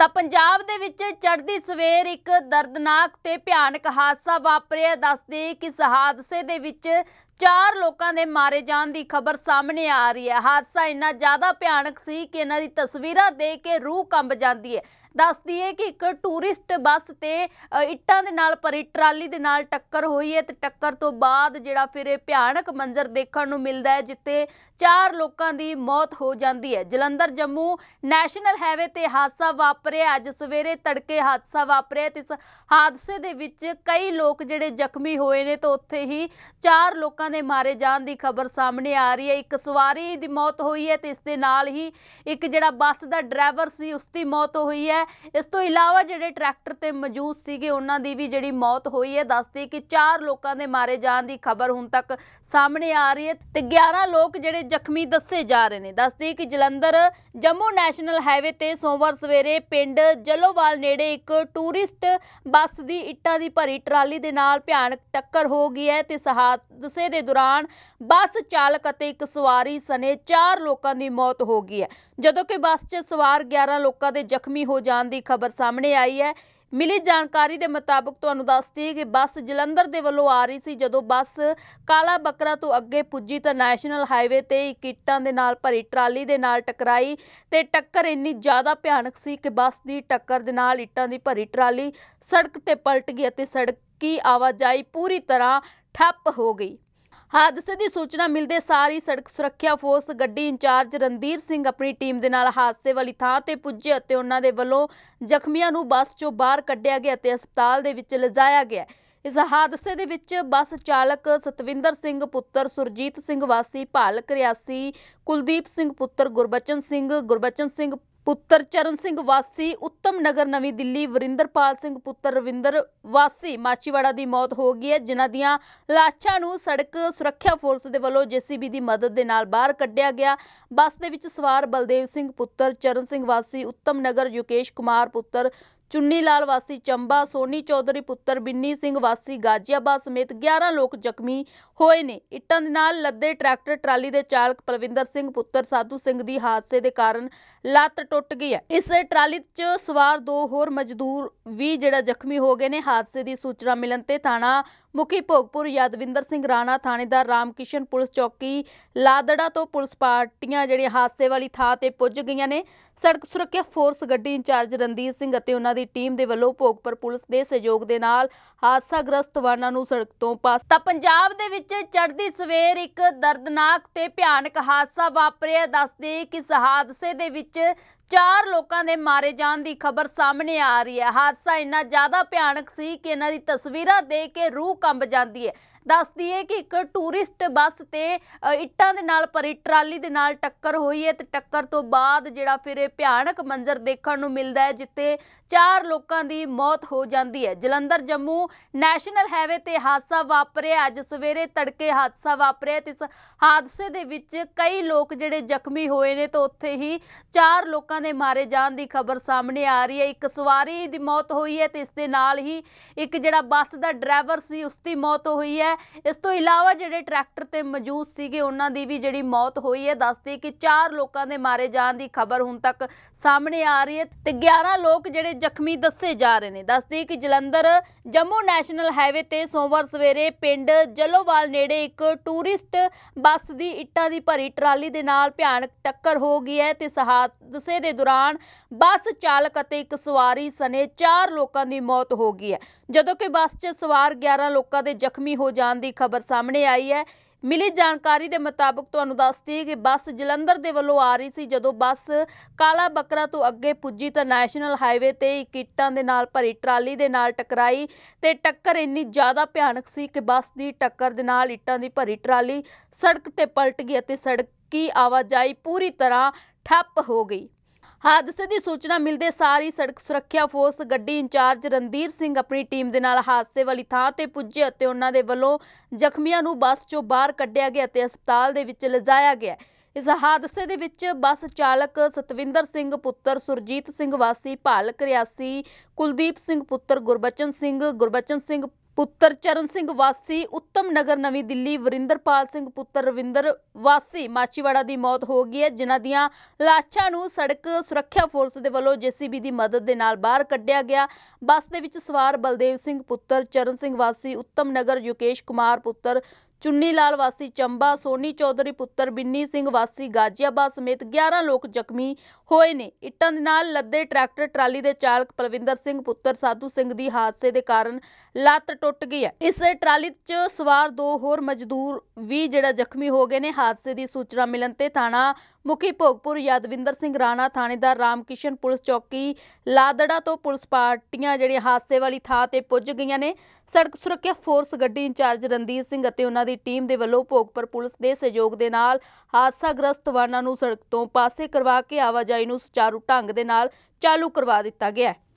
ਤਾਂ ਪੰਜਾਬ ਦੇ ਵਿੱਚ ਚੜ੍ਹਦੀ ਸਵੇਰ ਇੱਕ ਦਰਦਨਾਕ ਤੇ ਭਿਆਨਕ ਹਾਦਸਾ ਵਾਪਰਿਆ। ਦੱਸਦੇ ਕਿ ਇਸ ਹਾਦਸੇ ਦੇ ਵਿੱਚ ਚਾਰ ਲੋਕਾਂ ਦੇ ਮਾਰੇ ਜਾਣ ਦੀ ਖਬਰ ਸਾਹਮਣੇ ਆ ਰਹੀ ਹੈ। ਹਾਦਸਾ ਇੰਨਾ ਜ਼ਿਆਦਾ ਭਿਆਨਕ ਸੀ ਕਿ ਇਹਨਾਂ ਦੀ ਤਸਵੀਰਾਂ ਦੇਖ ਕੇ ਰੂਹ ਕੰਬ ਜਾਂਦੀ ਹੈ। ਦੱਸਦੀ ਹੈ ਕਿ ਇੱਕ ਟੂਰਿਸਟ ਬੱਸ ਤੇ ਇੱਟਾਂ ਦੇ ਨਾਲ ਭਰੀ ਟਰਾਲੀ ਦੇ ਨਾਲ ਟੱਕਰ ਹੋਈ ਹੈ ਤੇ ਟੱਕਰ ਤੋਂ ਬਾਅਦ ਜਿਹੜਾ ਫਿਰ ਇਹ ਭਿਆਨਕ ਮੰਜ਼ਰ ਦੇਖਣ ਨੂੰ ਮਿਲਦਾ ਹੈ, ਜਿੱਥੇ ਚਾਰ ਲੋਕਾਂ ਦੀ ਮੌਤ ਹੋ ਜਾਂਦੀ ਹੈ। ਜਲੰਧਰ, ਜੰਮੂ ਨੈਸ਼ਨਲ ਹਾਈਵੇ ਤੇ ਹਾਦਸਾ ਵਾਪਰਿਆ। ਅੱਜ ਸਵੇਰੇ ਤੜਕੇ ਹਾਦਸਾ ਵਾਪਰਿਆ ਤੇ ਇਸ ਹਾਦਸੇ ਦੇ ਵਿੱਚ ਕਈ ਲੋਕ ਜਿਹੜੇ ਜ਼ਖਮੀ ਹੋਏ ਨੇ ਤਾਂ ਉੱਥੇ ਹੀ ਚਾਰ ਲੋਕਾਂ ਦੇ ਮਾਰੇ ਜਾਣ ਦੀ ਖਬਰ ਸਾਹਮਣੇ ਆ ਰਹੀ ਹੈ। ਇੱਕ ਸਵਾਰੀ ਦੀ ਮੌਤ ਹੋਈ ਹੈ ਤੇ ਇਸ ਦੇ ਨਾਲ ਹੀ ਇੱਕ ਜਿਹੜਾ ਬੱਸ ਦਾ ਡਰਾਈਵਰ ਸੀ, ਉਸ ਦੀ ਮੌਤ ਹੋਈ ਹੈ। ਇਸ ਤੋਂ ਇਲਾਵਾ ਜਿਹੜੇ ਟਰੈਕਟਰ ਤੇ ਮੌਜੂਦ ਸੀਗੇ, ਉਹਨਾਂ ਦੀ ਵੀ ਜਿਹੜੀ ਮੌਤ ਹੋਈ ਹੈ। ਦੱਸਦੇ ਕਿ ਚਾਰ ਲੋਕਾਂ ਦੇ ਮਾਰੇ ਜਾਣ ਦੀ ਖਬਰ ਹੁਣ ਤੱਕ ਸਾਹਮਣੇ ਆ ਰਹੀ ਹੈ ਤੇ 11 ਲੋਕ ਜਿਹੜੇ ਜ਼ਖਮੀ ਦੱਸੇ ਜਾ ਰਹੇ ਨੇ। ਦੱਸਦੇ ਕਿ ਜਲੰਧਰ ਜੰਮੂ ਨੈਸ਼ਨਲ ਹਾਈਵੇ ਤੇ ਸੋਮਵਾਰ ਸਵੇਰੇ ਪਿੰਡ ਜਲੋਵਾਲ ਨੇੜੇ ਇੱਕ ਟੂਰਿਸਟ ਬੱਸ ਦੀ ਇੱਟਾਂ ਦੀ ਭਰੀ ਟਰਾਲੀ ਦੇ ਨਾਲ ਭਿਆਨਕ ਟੱਕਰ ਹੋ ਗਈ ਹੈ ਤੇ ਇਸ ਹਾਦਸੇ ਦੇ ਦੌਰਾਨ ਬੱਸ ਚਾਲਕ ਅਤੇ ਇੱਕ ਸਵਾਰੀ ਸਣੇ ਚਾਰ ਲੋਕਾਂ ਦੀ ਮੌਤ ਹੋ ਗਈ ਹੈ। ਜਦੋਂ ਕਿ ਬੱਸ 'ਚ ਸਵਾਰ 11 ਲੋਕਾਂ ਦੇ ਜ਼ਖਮੀ ਹੋ ਜਾਣ ਦੀ ਖਬਰ ਸਾਹਮਣੇ ਆਈ ਹੈ। ਮਿਲੀ ਜਾਣਕਾਰੀ ਦੇ ਮੁਤਾਬਕ ਤੁਹਾਨੂੰ ਦੱਸਦੀ ਕਿ ਬੱਸ ਜਲੰਧਰ ਦੇ ਵੱਲੋਂ ਆ ਰਹੀ ਸੀ। ਜਦੋਂ ਬੱਸ ਕਾਲਾ ਬੱਕਰਾ ਤੋਂ ਅੱਗੇ ਪੁੱਜੀ ਤਾਂ ਨੈਸ਼ਨਲ ਹਾਈਵੇ ਤੇ ਇੱਕ ਇੱਟਾਂ ਦੇ ਨਾਲ ਭਰੀ ਟਰਾਲੀ ਦੇ ਨਾਲ ਟਕਰਾਈ ਤੇ ਟੱਕਰ ਇੰਨੀ ਜ਼ਿਆਦਾ ਭਿਆਨਕ ਸੀ ਕਿ ਬੱਸ ਦੀ ਟੱਕਰ ਦੇ ਨਾਲ ਇੱਟਾਂ ਦੀ ਭਰੀ ਟਰਾਲੀ ਸੜਕ ਤੇ ਪਲਟ ਗਈ ਅਤੇ ਸੜਕੀ ਆਵਾਜਾਈ ਪੂਰੀ ਤਰ੍ਹਾਂ ਠੱਪ ਹੋ ਗਈ। ਹਾਦਸੇ ਦੀ ਸੂਚਨਾ ਮਿਲਦੇ ਸਾਰ ਹੀ ਸੜਕ ਸੁਰੱਖਿਆ ਫੋਰਸ ਗੱਡੀ ਇੰਚਾਰਜ ਰਣਧੀਰ ਸਿੰਘ ਆਪਣੀ ਟੀਮ ਦੇ ਨਾਲ ਹਾਦਸੇ ਵਾਲੀ ਥਾਂ ਤੇ ਪੁੱਜੇ ਅਤੇ ਉਹਨਾਂ ਦੇ ਵੱਲੋਂ ਜ਼ਖਮੀਆਂ ਨੂੰ ਬੱਸ ਚੋਂ ਬਾਹਰ ਕੱਢਿਆ ਗਿਆ ਅਤੇ ਹਸਪਤਾਲ ਦੇ ਵਿੱਚ ਲਿਜਾਇਆ ਗਿਆ। ਇਸ ਹਾਦਸੇ ਦੇ ਵਿੱਚ ਬੱਸ ਚਾਲਕ ਸਤਵਿੰਦਰ ਸਿੰਘ, ਪੁੱਤਰ ਸੁਰਜੀਤ ਸਿੰਘ ਵਾਸੀ ਭਾਲਕ ਰਿਆਸੀ, ਕੁਲਦੀਪ ਸਿੰਘ, ਪੁੱਤਰ ਗੁਰਬਚਨ ਸਿੰਘ ਗੁਰਬਚਨ ਸਿੰਘ ਪੁੱਤਰ ਚਰਨ ਸਿੰਘ ਵਾਸੀ, ਉੱਤਮ ਨਗਰ ਨਵੀਂ ਦਿੱਲੀ, ਵਰਿੰਦਰਪਾਲ ਸਿੰਘ ਪੁੱਤਰ ਰਵਿੰਦਰ ਵਾਸੀ ਮਾਚੀਵਾੜਾ ਦੀ ਮੌਤ ਹੋ ਗਈ ਹੈ। ਜਿਨ੍ਹਾਂ ਦੀਆਂ ਲਾਸ਼ਾਂ ਨੂੰ ਸੜਕ ਸੁਰੱਖਿਆ ਫੋਰਸ ਦੇ ਵੱਲੋਂ ਜੀਸੀਬੀ ਦੀ ਮਦਦ ਦੇ ਨਾਲ ਬਾਹਰ ਕੱਢਿਆ ਗਿਆ। ਬੱਸ ਦੇ ਵਿੱਚ ਸਵਾਰ ਬਲਦੇਵ ਸਿੰਘ ਪੁੱਤਰ, ਚਰਨ ਸਿੰਘ ਵਾਸੀ, ਉੱਤਮ ਨਗਰ, ਯੁਕੇਸ਼ ਕੁਮਾਰ ਪੁੱਤਰ ਚੁੰਨੀ ਲਾਲ ਵਾਸੀ ਚੰਬਾ, ਸੋਨੀ ਚੌਧਰੀ, ਪੁੱਤਰ ਬਿੰਨੀ ਸਿੰਘ ਵਾਸੀ, ਗਾਜੀਆਬਾਦ ਸਮੇਤ 11 ਲੋਕ ਜ਼ਖਮੀ ਹੋਏ ਨੇ। ਇੱਟਾਂ ਦੇ ਨਾਲ ਲੱਦੇ ਟਰੈਕਟਰ, ਟਰਾਲੀ ਦੇ ਚਾਲਕ ਪਲਵਿੰਦਰ ਸਿੰਘ, ਪੁੱਤਰ ਸਾਧੂ ਸਿੰਘ ਦੀ ਹਾਦਸੇ ਦੇ ਕਾਰਨ ਲੱਤ ਟੁੱਟ ਗਈ ਹੈ। ਇਸ ਟਰਾਲੀ 'ਚ ਸਵਾਰ ਦੋ ਹੋਰ ਮਜ਼ਦੂਰ ਵੀ ਜਿਹੜਾ ਜ਼ਖਮੀ ਹੋ ਗਏ ਨੇ। ਹਾਦਸੇ ਦੀ ਸੂਚਨਾ ਮਿਲਣ ਤੇ ਥਾਣਾ ਮੁਖੀ ਭੋਗਪੁਰ ਯਾਦਵਿੰਦਰ ਸਿੰਘ ਰਾਣਾ, ਥਾਣੇਦਾਰ ਰਾਮਕਿਸ਼ਨ ਪੁਲਿਸ ਚੌਕੀ, ਲਾਦੜਾ ਤੋਂ ਪੁਲਿਸ ਪਾਰਟੀਆਂ ਜਿਹੜੀਆਂ ਹਾਦਸੇ ਵਾਲੀ ਥਾਂ ਤੇ ਪੁੱਜ ਗਈਆਂ ਨੇ। ਸੜਕ ਸੁਰੱਖਿਆ ਫੋਰਸ ਗੱਡੀ ਇੰਚਾਰਜ ਰਣਦੀਪ ਸਿੰਘ ਅਤੇ ਉਹਨਾਂ ਦੀ ਟੀਮ ਦੇ ਵੱਲੋਂ ਭੋਗਪੁਰ ਪੁਲਿਸ ਦੇ ਸਹਿਯੋਗ ਦੇ ਨਾਲ ਹਾਦਸਾਗ੍ਰਸਤ ਵਾਹਨਾਂ ਨੂੰ ਸੜਕ ਤੋਂ ਪਾਸ ਤਾਂ ਪੰਜਾਬ ਦੇ ਵਿੱਚ ਚੜ੍ਹਦੀ ਸਵੇਰ ਇੱਕ ਦਰਦਨਾਕ ਤੇ ਭਿਆਨਕ ਹਾਦਸਾ ਵਾਪਰਿਆ। ਦੱਸਦੇ ਕਿ ਇਸ ਹਾਦਸੇ ਦੇ ਵਿੱਚ ਚਾਰ ਲੋਕਾਂ ਦੇ ਮਾਰੇ ਜਾਣ ਦੀ ਖਬਰ ਸਾਹਮਣੇ ਆ ਰਹੀ ਹੈ। ਹਾਦਸਾ ਇੰਨਾ ਜ਼ਿਆਦਾ ਭਿਆਨਕ ਸੀ ਕਿ ਇਹਨਾਂ ਦੀ ਤਸਵੀਰਾਂ ਦੇਖ ਕੇ ਰੂਹ ਕੰਬ ਜਾਂਦੀ ਹੈ। ਦੱਸਦੀ ਹੈ ਕਿ ਇੱਕ ਟੂਰਿਸਟ ਬੱਸ ਤੇ ਇੱਟਾਂ ਦੇ ਨਾਲ ਭਰੀ ਟਰਾਲੀ ਦੇ ਨਾਲ ਟੱਕਰ ਹੋਈ ਹੈ ਤੇ ਟੱਕਰ ਤੋਂ ਬਾਅਦ ਜਿਹੜਾ ਫਿਰ ਇਹ ਭਿਆਨਕ ਮੰਜ਼ਰ ਦੇਖਣ ਨੂੰ ਮਿਲਦਾ ਹੈ, ਜਿੱਥੇ ਚਾਰ ਲੋਕਾਂ ਦੀ ਮੌਤ ਹੋ ਜਾਂਦੀ ਹੈ। ਜਲੰਧਰ, ਜੰਮੂ ਨੈਸ਼ਨਲ ਹਾਈਵੇ ਤੇ ਹਾਦਸਾ ਵਾਪਰਿਆ। ਅੱਜ ਸਵੇਰੇ ਤੜਕੇ ਹਾਦਸਾ ਵਾਪਰਿਆ ਤੇ ਇਸ ਹਾਦਸੇ ਦੇ ਵਿੱਚ ਕਈ ਲੋਕ ਜਿਹੜੇ ਜ਼ਖਮੀ ਹੋਏ ਨੇ ਤਾਂ ਉੱਥੇ ਹੀ ਚਾਰ ਲੋਕਾਂ ਦੇ ਮਾਰੇ ਜਾਣ ਦੀ ਖਬਰ ਸਾਹਮਣੇ ਆ ਰਹੀ ਹੈ। ਇੱਕ ਸਵਾਰੀ ਦੀ ਮੌਤ ਹੋਈ ਹੈ ਤੇ ਇਸ ਦੇ ਨਾਲ ਹੀ ਇੱਕ ਜਿਹੜਾ ਬੱਸ ਦਾ ਡਰਾਈਵਰ ਸੀ, ਉਸ ਦੀ ਮੌਤ ਹੋਈ ਹੈ। ਇਸ ਤੋਂ ਇਲਾਵਾ ਜਿਹੜੇ ਟਰੈਕਟਰ ਤੇ ਮੌਜੂਦ ਸੀਗੇ, ਉਹਨਾਂ ਦੀ ਵੀ ਜਿਹੜੀ ਮੌਤ ਹੋਈ ਹੈ। ਦੱਸਦੇ ਕਿ ਚਾਰ ਲੋਕਾਂ ਦੇ ਮਾਰੇ ਜਾਣ ਦੀ ਖਬਰ ਹੁਣ ਤੱਕ ਸਾਹਮਣੇ ਆ ਰਹੀ ਹੈ ਤੇ 11 ਲੋਕ ਜਿਹੜੇ ਜ਼ਖਮੀ ਦੱਸੇ ਜਾ ਰਹੇ ਨੇ। ਦੱਸਦੇ ਕਿ ਜਲੰਧਰ ਜੰਮੂ ਨੈਸ਼ਨਲ ਹਾਈਵੇ ਤੇ ਸੋਮਵਾਰ ਸਵੇਰੇ ਪਿੰਡ ਜਲੋਵਾਲ ਨੇੜੇ ਇੱਕ ਟੂਰਿਸਟ ਬੱਸ ਦੀ ਇੱਟਾਂ ਦੀ ਭਰੀ ਟਰਾਲੀ ਦੇ ਨਾਲ ਭਿਆਨਕ ਟੱਕਰ ਹੋ ਗਈ ਹੈ ਤੇ ਇਸ ਹਾਦਸੇ ਦੇ ਦੌਰਾਨ ਬੱਸ ਚਾਲਕ ਅਤੇ ਇੱਕ ਸਵਾਰੀ ਸਣੇ ਚਾਰ ਲੋਕਾਂ ਦੀ ਮੌਤ ਹੋ ਗਈ ਹੈ। ਜਦੋਂ ਕਿ ਬੱਸ 'ਚ ਸਵਾਰ 11 ਲੋਕਾਂ ਦੇ ਜ਼ਖਮੀ ਹੋ ਜਾਣ ਦੀ ਖਬਰ ਸਾਹਮਣੇ ਆਈ ਹੈ। ਮਿਲੀ ਜਾਣਕਾਰੀ ਦੇ ਮੁਤਾਬਕ ਤੁਹਾਨੂੰ ਦੱਸਦੀ ਕਿ ਬੱਸ ਜਲੰਧਰ ਦੇ ਵੱਲੋਂ ਆ ਰਹੀ ਸੀ। ਜਦੋਂ ਬੱਸ ਕਾਲਾ ਬੱਕਰਾ ਤੋਂ ਅੱਗੇ ਪੁੱਜੀ ਤਾਂ ਨੈਸ਼ਨਲ ਹਾਈਵੇ ਤੇ ਇੱਕ ਇੱਟਾਂ ਦੇ ਨਾਲ ਭਰੀ ਟਰਾਲੀ ਦੇ ਨਾਲ ਟਕਰਾਈ ਤੇ ਟੱਕਰ ਇੰਨੀ ਜ਼ਿਆਦਾ ਭਿਆਨਕ ਸੀ ਕਿ ਬੱਸ ਦੀ ਟੱਕਰ ਦੇ ਨਾਲ ਇੱਟਾਂ ਦੀ ਭਰੀ ਟਰਾਲੀ ਸੜਕ ਤੇ ਪਲਟ ਗਈ ਅਤੇ ਸੜਕੀ ਆਵਾਜਾਈ ਪੂਰੀ ਤਰ੍ਹਾਂ ਠੱਪ ਹੋ ਗਈ। ਹਾਦਸੇ ਦੀ ਸੂਚਨਾ ਮਿਲਦੇ ਸਾਰ ਹੀ ਸੜਕ ਸੁਰੱਖਿਆ ਫੋਰਸ ਗੱਡੀ ਇੰਚਾਰਜ ਰਣਧੀਰ ਸਿੰਘ ਆਪਣੀ ਟੀਮ ਦੇ ਨਾਲ ਹਾਦਸੇ ਵਾਲੀ ਥਾਂ ਤੇ ਪੁੱਜੇ ਅਤੇ ਉਹਨਾਂ ਦੇ ਵੱਲੋਂ ਜ਼ਖਮੀਆਂ ਨੂੰ ਬੱਸ ਚੋਂ ਬਾਹਰ ਕੱਢਿਆ ਗਿਆ ਅਤੇ ਹਸਪਤਾਲ ਦੇ ਵਿੱਚ ਲਿਜਾਇਆ ਗਿਆ। ਇਸ ਹਾਦਸੇ ਦੇ ਵਿੱਚ ਬੱਸ ਚਾਲਕ ਸਤਵਿੰਦਰ ਸਿੰਘ, ਪੁੱਤਰ ਸੁਰਜੀਤ ਸਿੰਘ ਵਾਸੀ ਭਾਲਕ ਰਿਆਸੀ ਕੁਲਦੀਪ ਸਿੰਘ, ਪੁੱਤਰ ਗੁਰਬਚਨ ਸਿੰਘ ਗੁਰਬਚਨ ਸਿੰਘ ਪੁੱਤਰ ਚਰਨ ਸਿੰਘ ਵਾਸੀ, ਉੱਤਮ ਨਗਰ ਨਵੀਂ ਦਿੱਲੀ, ਵਰਿੰਦਰਪਾਲ ਸਿੰਘ ਪੁੱਤਰ ਰਵਿੰਦਰ ਵਾਸੀ ਮਾਚੀਵਾੜਾ ਦੀ ਮੌਤ ਹੋ ਗਈ ਹੈ। ਜਿਨ੍ਹਾਂ ਦੀਆਂ ਲਾਸ਼ਾਂ ਨੂੰ ਸੜਕ ਸੁਰੱਖਿਆ ਫੋਰਸ ਦੇ ਵੱਲੋਂ ਜੀਸੀਬੀ ਦੀ ਮਦਦ ਦੇ ਨਾਲ ਬਾਹਰ ਕੱਢਿਆ ਗਿਆ। ਬੱਸ ਦੇ ਵਿੱਚ ਸਵਾਰ ਬਲਦੇਵ ਸਿੰਘ ਪੁੱਤਰ, ਚਰਨ ਸਿੰਘ ਵਾਸੀ, ਉੱਤਮ ਨਗਰ ਯੁਕੇਸ਼ ਕੁਮਾਰ ਪੁੱਤਰ ਚੁੰਨੀ ਲਾਲ ਵਾਸੀ, ਚੰਬਾ, ਸੋਨੀ ਚੌਧਰੀ ਪੁੱਤਰ, ਬਿੰਨੀ ਸਿੰਘ ਵਾਸੀ, ਗਾਜੀਆਬਾਦ ਸਮੇਤ 11 ਲੋਕ ਜ਼ਖਮੀ ਹੋਏ ਨੇ। ਇੱਟਾਂ ਦੇ ਨਾਲ ਲੱਦੇ ਟਰੈਕਟਰ, ਟਰਾਲੀ ਦੇ ਚਾਲਕ ਪਲਵਿੰਦਰ ਸਿੰਘ ਪੁੱਤਰ, ਸਾਧੂ ਸਿੰਘ ਦੀ ਹਾਦਸੇ ਦੇ ਕਾਰਨ ਲੱਤ ਟੁੱਟ ਗਈ ਹੈ। ਇਸ ਟਰਾਲੀ 'ਚ ਸਵਾਰ ਦੋ ਹੋਰ ਮਜ਼ਦੂਰ ਵੀ ਜਿਹੜਾ ਜ਼ਖਮੀ ਹੋ ਗਏ ਨੇ। ਹਾਦਸੇ ਦੀ ਸੂਚਨਾ ਮਿਲਣ ਤੇ ਥਾਣਾ ਮੁਖੀ ਭੋਗਪੁਰ ਯਾਦਵਿੰਦਰ ਸਿੰਘ ਰਾਣਾ, ਥਾਣੇਦਾਰ ਰਾਮਕਿਸ਼ਨ ਪੁਲਿਸ ਚੌਕੀ, ਲਾਦੜਾ ਤੋਂ ਪੁਲਿਸ ਪਾਰਟੀਆਂ ਜਿਹੜੀਆਂ ਹਾਦਸੇ ਵਾਲੀ ਥਾਂ ਤੇ ਪੁੱਜ ਗਈਆਂ ਨੇ। ਸੜਕ ਸੁਰੱਖਿਆ ਫੋਰਸ ਗੱਡੀ ਇੰਚਾਰਜ ਰਣਦੀਪ ਸਿੰਘ ਅਤੇ ਉਹਨਾਂ ਦੀ ਟੀਮ ਦੇ ਵੱਲੋਂ ਭੋਗਪੁਰ ਪੁਲਿਸ ਦੇ ਸਹਿਯੋਗ ਦੇ ਨਾਲ ਹਾਦਸਾਗ੍ਰਸਤ ਵਾਹਨਾਂ ਨੂੰ ਸੜਕ ਤੋਂ ਪਾਸੇ ਕਰਵਾ ਕੇ ਆਵਾਜਾਈ ਨੂੰ ਸੁਚਾਰੂ ਢੰਗ ਦੇ ਨਾਲ ਚਾਲੂ ਕਰਵਾ ਦਿੱਤਾ ਗਿਆ ਹੈ।